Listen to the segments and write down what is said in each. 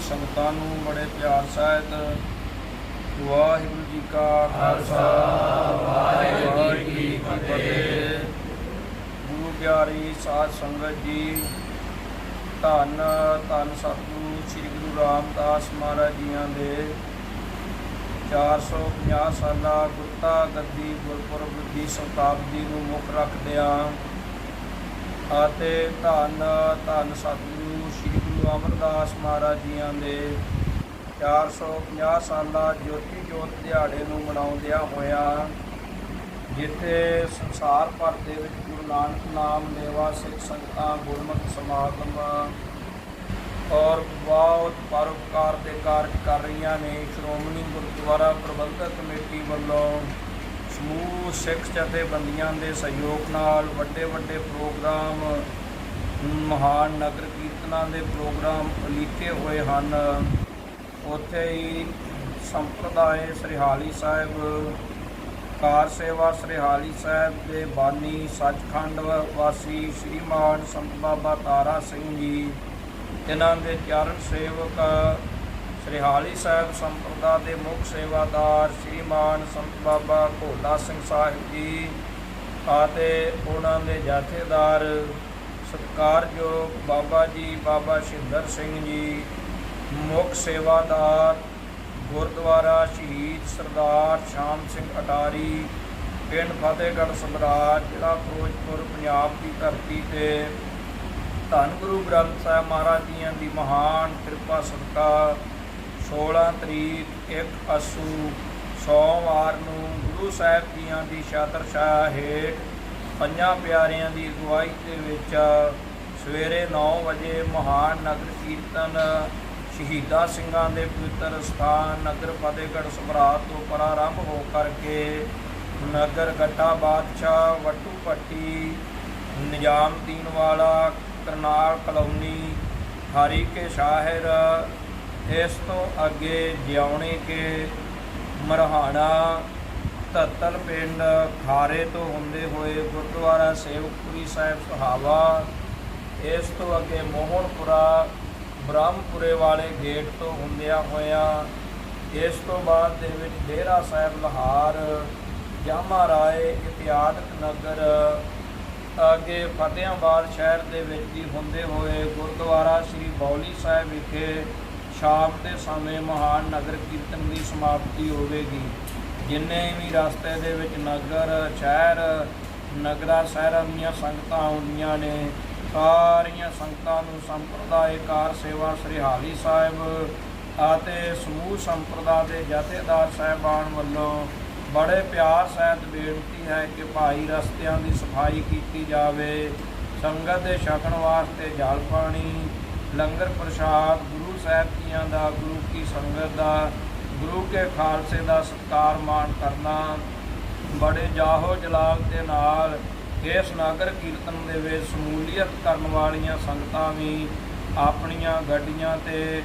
ਸੰਗਤਾਂ ਨੂੰ ਬੜੇ ਪਿਆਰ ਸਹਿਤ। ਵਾਹਿਗੁਰੂ ਜੀ ਕਾ ਖਾਲਸਾ, ਵਾਹਿਗੁਰੂ ਜੀ ਕੀ ਫਤਿਹ। ਗੁਰੂ ਪਿਆਰੀ ਸਾਧ ਸੰਗਤ ਜੀ, ਧੰਨ ਧੰਨ ਸਤਿਗੁਰੂ, ਸ੍ਰੀ ਗੁਰੂ ਰਾਮਦਾਸ ਮਹਾਰਾਜ ਜੀਆਂ ਦੇ 450 ਸਾਲਾ ਗੁਰਤਾ ਗੱਦੀ ਗੁਰਪੁਰਬ ਦੀ ਸ਼ਤਾਬਦੀ ਨੂੰ ਮੁੱਖ ਰੱਖਦਿਆਂ ਅਤੇ ਧੰਨ ਧੰਨ ਸਤਿਗੁਰੂ ਗੁਰੂ ਅਮਰਦਾਸ ਮਹਾਰਾਜ ਜੀਆਂ ਦੇ 450 ਸਾਲਾ ਜੋਤੀ ਜੋਤ ਦਿਹਾੜੇ ਨੂੰ ਮਨਾਉਂਦਿਆਂ ਹੋਇਆ, ਜਿੱਥੇ ਸੰਸਾਰ ਭਰ ਦੇ ਵਿੱਚ ਗੁਰੂ ਨਾਨਕ ਨਾਮ ਲੇਵਾ ਸਿੱਖ ਸੰਗਤਾਂ, ਗੁਰਮਤਿ ਸਮਾਗਮ ਔਰ ਬਹੁਤ ਪਰਉਪਕਾਰ ਦੇ ਕਾਰਜ ਕਰ ਰਹੀਆਂ ਨੇ, ਸ਼੍ਰੋਮਣੀ ਗੁਰਦੁਆਰਾ ਪ੍ਰਬੰਧਕ ਕਮੇਟੀ ਵੱਲੋਂ ਸਮੂਹ ਸਿੱਖ ਜਥੇਬੰਦੀਆਂ ਦੇ ਸਹਿਯੋਗ ਨਾਲ ਵੱਡੇ ਵੱਡੇ ਪ੍ਰੋਗਰਾਮ ਮਹਾਨ ਨਗਰ ਕੀਰਤਨਾਂ ਦੇ ਪ੍ਰੋਗਰਾਮ ਉਲੀਕੇ ਹੋਏ ਹਨ। ਉੱਥੇ ਹੀ ਸੰਪਰਦਾਇ ਸ੍ਰੀਹਾਲੀ ਸਾਹਿਬ, ਕਾਰ ਸੇਵਾ ਸ੍ਰੀਹਾਲੀ ਸਾਹਿਬ ਦੇ ਬਾਨੀ ਸੱਚਖੰਡ ਵਾਸੀ ਸ਼੍ਰੀਮਾਨ ਸੰਤ ਬਾਬਾ ਤਾਰਾ ਸਿੰਘ ਜੀ ਇਹਨਾਂ ਦੇ ਚਰਨ ਸੇਵਕ ਸ੍ਰੀਹਾਲੀ ਸਾਹਿਬ ਸੰਪਰਦਾ ਦੇ ਮੁੱਖ ਸੇਵਾਦਾਰ ਸ਼੍ਰੀਮਾਨ ਸੰਤ ਬਾਬਾ ਘੋਲਾ ਸਿੰਘ ਸਾਹਿਬ ਜੀ ਅਤੇ ਉਹਨਾਂ ਦੇ ਜਥੇਦਾਰ ਸਤਿਕਾਰਯੋਗ ਬਾਬਾ ਜੀ, ਬਾਬਾ ਸ਼ਿੰਦਰ ਸਿੰਘ ਜੀ, ਮੁੱਖ ਸੇਵਾਦਾਰ, ਗੁਰਦੁਆਰਾ ਸ਼ਹੀਦ ਸਰਦਾਰ ਸ਼ਾਮ ਸਿੰਘ ਅਟਾਰੀ, ਪਿੰਡ ਫਤਿਹਗੜ੍ਹ ਸਮਰਾਜ, ਜ਼ਿਲ੍ਹਾ ਫਿਰੋਜ਼ਪੁਰ, ਪੰਜਾਬ ਦੀ ਧਰਤੀ ਤੇ ਧੰਨ ਗੁਰੂ ਗ੍ਰੰਥ ਸਾਹਿਬ ਮਹਾਰਾਜ ਜੀਆਂ ਦੀ ਮਹਾਨ ਕਿਰਪਾ ਸਦਕਾ 16 ਤਰੀਕ 1 ਅਸੂ, ਸੋਮਵਾਰ ਨੂੰ ਗੁਰੂ ਸਾਹਿਬ ਜੀਆਂ ਦੀ ਛਾਤਰ ਛਾਇਆ ਹੇਠ ਪੰਜਾਂ ਪਿਆਰਿਆਂ ਦੀ ਅਗਵਾਈ ਦੇ ਵਿੱਚ ਸਵੇਰੇ 9 ਵਜੇ ਮਹਾਨ ਨਗਰ ਕੀਰਤਨ ਸ਼ਹੀਦਾਂ ਸਿੰਘਾਂ ਦੇ ਪਵਿੱਤਰ ਸਥਾਨ ਨਗਰ ਫਤਿਹਗੜ੍ਹ ਸਮਰਾਟ ਤੋਂ ਪ੍ਰਾਰੰਭ ਹੋ ਕਰਕੇ ਨਗਰ ਗੱਟਾ ਬਾਦਸ਼ਾਹ ਵੱਟੂ ਪੱਟੀ ਨਿਜ਼ਾਮਦੀਨ ਵਾਲਾ, ਕਰਨਾਲ ਕਲੋਨੀ ਹਰੀ ਕੇ ਸ਼ਾਹਿਰ, ਇਸ ਤੋਂ ਅੱਗੇ ਜਿਉਣੇ ਕੇ ਮਰਹਾਣਾ ਧੱਤਲ ਪਿੰਡ ਖਾਰੇ ਤੋਂ ਹੁੰਦੇ ਹੋਏ ਗੁਰਦੁਆਰਾ ਸੇਵਕਪੁਰੀ ਸਾਹਿਬ ਸੁਹਾਵਾ। ਇਸ ਤੋਂ ਅੱਗੇ ਮੋਹਨਪੁਰਾ, ਬ੍ਰਹਮਪੁਰੇ ਵਾਲੇ ਗੇਟ ਤੋਂ ਹੁੰਦਿਆਂ ਹੋਇਆ, ਇਸ ਤੋਂ ਬਾਅਦ ਦੇ ਵਿੱਚ ਡੇਰਾ ਸਾਹਿਬ ਲਹਾਰ, ਜਾਮਾ ਰਾਏ ਇਤਿਹਾਦਕ ਨਗਰ, ਅੱਗੇ ਫਤਿਆਬਾਦ ਸ਼ਹਿਰ ਦੇ ਵਿੱਚ ਵੀ ਹੁੰਦੇ ਹੋਏ ਗੁਰਦੁਆਰਾ ਸ੍ਰੀ ਬੌਲੀ ਸਾਹਿਬ ਵਿਖੇ ਸ਼ਾਮ ਦੇ ਸਮੇਂ ਮਹਾਨ ਨਗਰ ਕੀਰਤਨ ਦੀ ਸਮਾਪਤੀ ਹੋਵੇਗੀ। ਜਿੰਨੇ ਵੀ ਰਸਤੇ ਦੇ ਵਿੱਚ ਨਗਰ, ਸ਼ਹਿਰ, ਨਗਰਾ, ਸ਼ਹਿਰਾਂ ਦੀਆਂ ਸੰਗਤਾਂ ਆਉਂਦੀਆਂ ਨੇ, ਸਾਰੀਆਂ ਸੰਗਤਾਂ ਨੂੰ ਸੰਪਰਦਾਇਕਾਰ ਸੇਵਾ ਸ੍ਰੀਹਾਲੀ ਸਾਹਿਬ ਅਤੇ ਸਮੂਹ ਸੰਪਰਦਾ ਦੇ ਜਥੇਦਾਰ ਸਾਹਿਬਾਨ ਵੱਲੋਂ ਬੜੇ ਪਿਆਰ ਸਹਿਤ ਬੇਨਤੀ ਹੈ ਕਿ ਭਾਈ ਰਸਤਿਆਂ ਦੀ ਸਫ਼ਾਈ ਕੀਤੀ ਜਾਵੇ। ਸੰਗਤ ਦੇ ਛਕਣ ਵਾਸਤੇ ਜਲ ਪਾਣੀ, ਲੰਗਰ ਪ੍ਰਸ਼ਾਦ ਗੁਰੂ ਸਾਹਿਬ ਜੀਆਂ ਦਾ, ਗੁਰੂ ਕੀ ਸੰਗਤ ਦਾ ਗੁਰੂ ਕੇ ਖਾਲਸੇ ਦਾ ਸਤਿਕਾਰ ਮਾਣ ਕਰਨਾ, ਬੜੇ ਜਾਹੋ ਜਲਾਲ ਦੇ ਨਾਲ ਇਸ ਨਗਰ ਕੀਰਤਨ ਦੇ ਵਿੱਚ ਸਮੂਲੀਅਤ ਕਰਨ ਵਾਲੀਆਂ ਸੰਗਤਾਂ ਵੀ ਆਪਣੀਆਂ ਗੱਡੀਆਂ ਤੇ,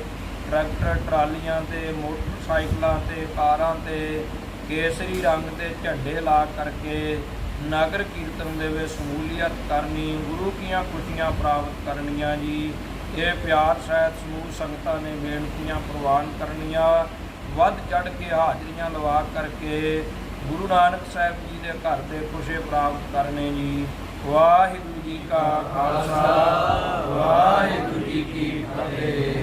ਟਰੈਕਟਰ, ਟਰਾਲੀਆਂ ਤੇ, ਮੋਟਰਸਾਈਕਲਾਂ ਤੇ, ਕਾਰਾਂ ਤੇ ਕੇਸਰੀ ਰੰਗ ਦੇ ਝੰਡੇ ਲਾ ਕਰਕੇ ਨਗਰ ਕੀਰਤਨ ਦੇ ਵਿੱਚ ਸਮੂਲੀਅਤ ਕਰਨੀ, ਗੁਰੂ ਕੀਆਂ ਖੁਸ਼ੀਆਂ ਪ੍ਰਾਪਤ ਕਰਨੀਆਂ ਜੀ। ਇਹ ਪਿਆਰ ਸਹਿਤ ਸਮੂਹ ਸੰਗਤਾਂ ਨੇ ਬੇਨਤੀਆਂ ਪ੍ਰਵਾਨ ਕਰਨੀਆਂ। ਵੱਧ ਚੜ ਕੇ ਹਾਜ਼ਰੀਆਂ ਲਵਾ ਕਰਕੇ ਗੁਰੂ ਨਾਨਕ ਸਾਹਿਬ ਜੀ ਦੇ ਘਰ ਦੇ ਖੁਸ਼ੇ ਪ੍ਰਾਪਤ ਕਰਨੇ ਜੀ। ਵਾਹਿਗੁਰੂ ਜੀ ਕਾ ਖਾਲਸਾ, ਵਾਹਿਗੁਰੂ ਜੀ ਕੀ ਫਤਿਹ।